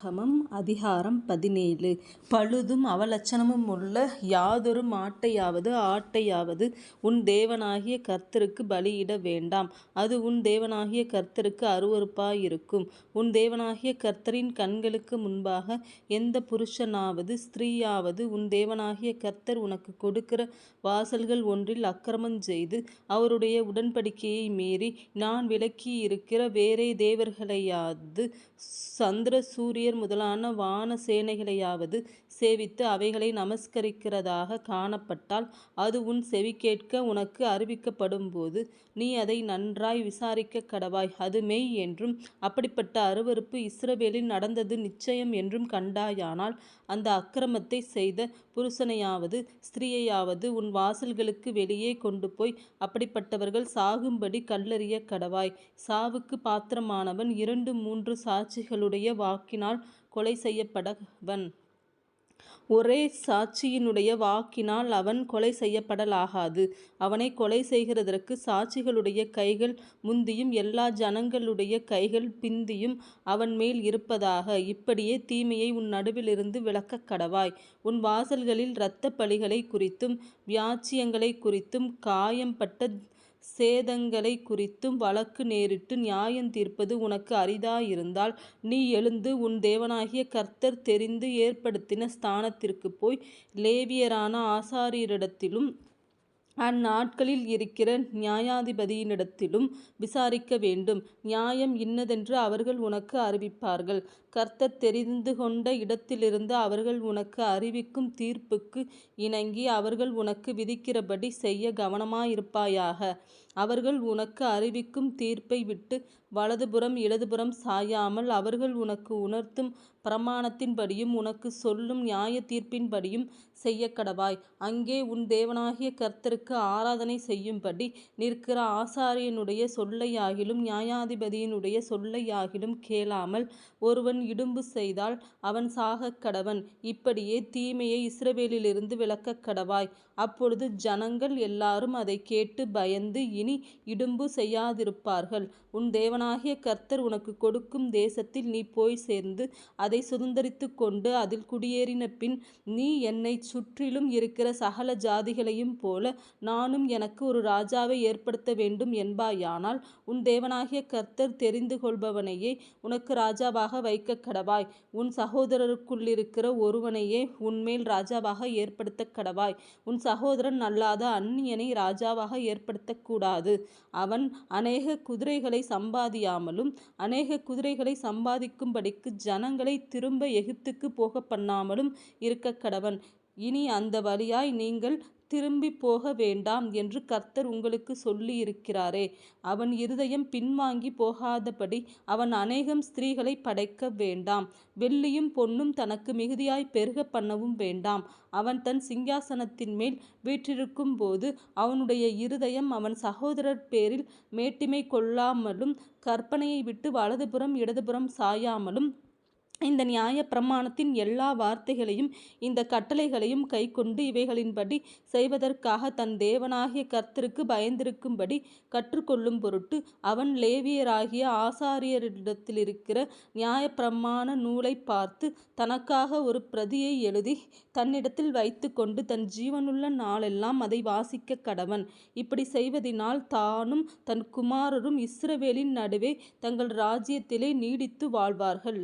ஆகமம் அதிகாரம் பதினேழு. பழுதும் அவலட்சணமும் உள்ள யாதொரு மாட்டையாவது ஆட்டையாவது உன் தேவனாகிய கர்த்தருக்கு பலியிட வேண்டாம். அது உன் தேவனாகிய கர்த்தருக்கு அருவறுப்பாயிருக்கும் உன் தேவனாகிய கர்த்தரின் கண்களுக்கு முன்பாக எந்த புருஷனாவது ஸ்திரீயாவது உன் தேவனாகிய கர்த்தர் உனக்கு கொடுக்கிற வாசல்கள் ஒன்றில் அக்கிரமம் செய்து அவருடைய உடன்படிக்கையை மீறி நான் விலக்கியிருக்கிற வேறே தேவர்களையாவது சந்திர சூரிய சூரியர் முதலான வான சேனைகளையாவது சேவித்து அவைகளை நமஸ்கரிக்கிறதாகக் காணப்பட்டால் அது உன் செவிகேட்க உனக்கு அறிவிக்கப்படும்போது நீ அதை நன்றாய் விசாரிக்கக்கடவாய் அது மெய் என்றும் அப்படிப்பட்ட அருவருப்பு இஸ்ரவேலில் நடந்தது நிச்சயம் என்றும் கண்டாயானால் அந்த அக்கிரமத்தைச் செய்த புருஷனையாவது ஸ்திரீயையாவது உன் வாசல்களுக்கு வெளியே கொண்டுபோய் அப்படிப்பட்டவர்கள் சாகும்படி கல்லெறியக்கடவாய். சாவுக்குப் பாத்திரமானவன் இரண்டு மூன்று சாட்சிகளுடைய வாக்கினால் கொலை செய்யப்படவன். ஒரே சாட்சியினுடைய வாக்கினால் அவன் கொலை செய்யப்படலாகாது. அவனை கொலை செய்கிறதற்கு சாட்சிகளுடைய கைகள் முந்தியும் எல்லா ஜனங்களுடைய கைகள் பிந்தியும் அவன் மேல் இருப்பதாக. இப்படியே தீமையை உன் நடுவிலிருந்து விலக்கக்கடவாய். உன் வாசல்களில் இரத்தப் பலிகளை குறித்தும் வியாச்சியங்களை குறித்தும் காயம்பட்ட சேதங்களை குறித்தும் வழக்கு நேரிட்டு நியாயம் தீர்ப்பது உனக்கு அரிதாயிருந்தால் நீ எழுந்து உன் தேவனாகிய கர்த்தர் தெரிந்து ஏற்படுத்தின ஸ்தானத்திற்கு போய் லேவியரான ஆசாரியரிடத்திலும் அந்நாட்களில் இருக்கிற நியாயாதிபதியினிடத்திலும் விசாரிக்க வேண்டும். நியாயம் இன்னதென்று அவர்கள் உனக்கு அறிவிப்பார்கள். கர்த்தர் தெரிந்து கொண்ட இடத்திலிருந்து அவர்கள் உனக்கு அறிவிக்கும் தீர்ப்புக்கு இணங்கி அவர்கள் உனக்கு விதிக்கிறபடி செய்ய கவனமாயிருப்பாயாக. அவர்கள் உனக்கு அறிவிக்கும் தீர்ப்பை விட்டு வலதுபுறம் இடதுபுறம் சாயாமல் அவர்கள் உனக்கு உணர்த்தும் பிரமாணத்தின்படியும் உனக்கு சொல்லும் நியாய தீர்ப்பின்படியும் செய்யக்கடவாய். அங்கே உன் தேவனாகிய கர்த்தருக்கு ஆராதனை செய்யும்படி நிற்கிற ஆசாரியனுடைய சொல்லையாகிலும் நியாயாதிபதியினுடைய சொல்லையாகிலும் கேளாமல் ஒருவன் இடும்பு செய்தால் அவன் சாகக் கடவன் இப்படியே தீமையை இஸ்ரவேலிலிருந்து விலக்கக்கடவாய். அப்பொழுது ஜனங்கள் எல்லாரும் அதைக் கேட்டு பயந்து இனி இடும்பு செய்யாதிருப்பார்கள். உன் தேவனாகிய கர்த்தர் உனக்கு கொடுக்கும் தேசத்தில் நீ போய் சேர்ந்து அதைச் சுதந்தரித்துக்கொண்டு அதில் குடியேறின பின் நீ என்னைச் சுற்றிலும் இருக்கிற சகல ஜாதிகளையும் போல நானும் எனக்கு ஒரு ராஜாவை ஏற்படுத்த வேண்டும் என்பாயானால் உன் தேவனாகிய கர்த்தர் தெரிந்து கொள்பவனையே உனக்கு ராஜாவாக வைக்கக்கடவாய். உன் சகோதரருக்குள்ளிருக்கிற ஒருவனையே உன்மேல் ராஜாவாக ஏற்படுத்தக்கடவாய். உன் சகோதரன் அல்லாத அந்நியனை ராஜாவாக ஏற்படுத்தக்கூடாது. அவன் அநேக குதிரைகளை சம்பாதியாமலும் அநேக குதிரைகளை சம்பாதிக்கும்படிக்கு ஜனங்களை திரும்ப எகிப்துக்கு போக பண்ணாமலும் இருக்க கடவன் இனி அந்த வழியாய் நீங்கள் திரும்பிப் போகவேண்டாம் என்று கர்த்தர் உங்களுக்கு சொல்லியிருக்கிறாரே. அவன் இருதயம் பின்வாங்கி போகாதபடி அவன் அநேகம் ஸ்திரீகளை படைக்க வேண்டாம். வெள்ளியும் பொன்னும் தனக்கு மிகுதியாய் பெருக பண்ணவும் வேண்டாம். அவன் தன் சிங்காசனத்தின் மேல் வீற்றிருக்கும் போது அவனுடைய இருதயம் அவன் சகோதரர் பேரில் மேட்டிமை கொள்ளாமலும் கற்பனையை விட்டு வலதுபுறம் இடதுபுறம் சாயாமலும் இந்த நியாய பிரமாணத்தின் எல்லா வார்த்தைகளையும் இந்த கட்டளைகளையும் கைக்கொண்டு இவைகளின்படி செய்வதற்காக தன் தேவனாகிய கர்த்தருக்கு பயந்திருக்கும்படி கற்றுக்கொள்ளும் பொருட்டு அவன் லேவியராகிய ஆசாரியரிடத்திலிருக்கிற நியாயப்பிரமாண நூலைப் பார்த்து தனக்காக ஒரு பிரதியை எழுதி தன்னிடத்தில் வைத்துக்கொண்டு தன் ஜீவனுள்ள நாளெல்லாம் அதை வாசிக்க கடவன் இப்படி செய்வதினால் தானும் தன் குமாரரும் இஸ்ரவேலின் நடுவே தங்கள் ராஜ்யத்திலே நீடித்து வாழ்வார்கள்.